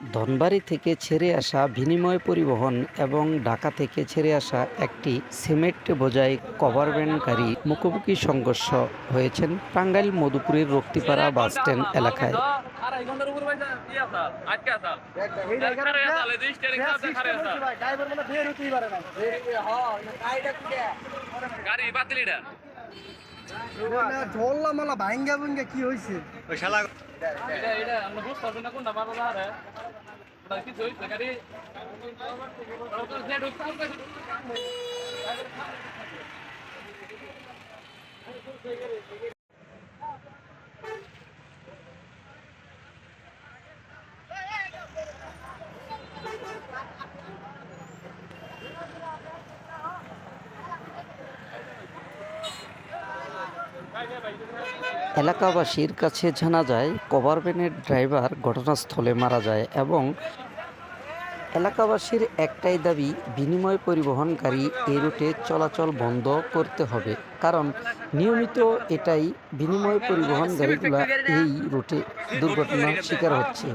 ধনবাড়ি থেকে ছেড়ে আসা বিনিময় পরিবহন এবং ঢাকা থেকে ছেড়ে আসা একটি সিমেন্ট বোঝাই কভার ভ্যান গাড়ি মুখোমুখি সংঘর্ষ হয়েছেন টাঙ্গাইল মধুপুরের রক্তিপাড়া বাস স্ট্যান্ড এলাকায়। গাড়ি ঢোল্লা মালা ভাঙ্গা ভাঙ্গা কি হয়েছে এটা এটা আমরা বুঝতে পারবেন না কোনটা মারবো না কিছু হইছে গাড়ি এলাকাবাসীর কাছে জানা যায় কভার ভ্যানের ড্রাইভার ঘটনাস্থলে মারা যায় এবং এলাকাবাসীর একটাই দাবি, বিনিময় পরিবহনকারী এই রুটে চলাচল বন্ধ করতে হবে। কারণ নিয়মিত এটাই বিনিময় পরিবহন গাড়িগুলা এই রুটে দুর্ঘটনার শিকার হচ্ছে।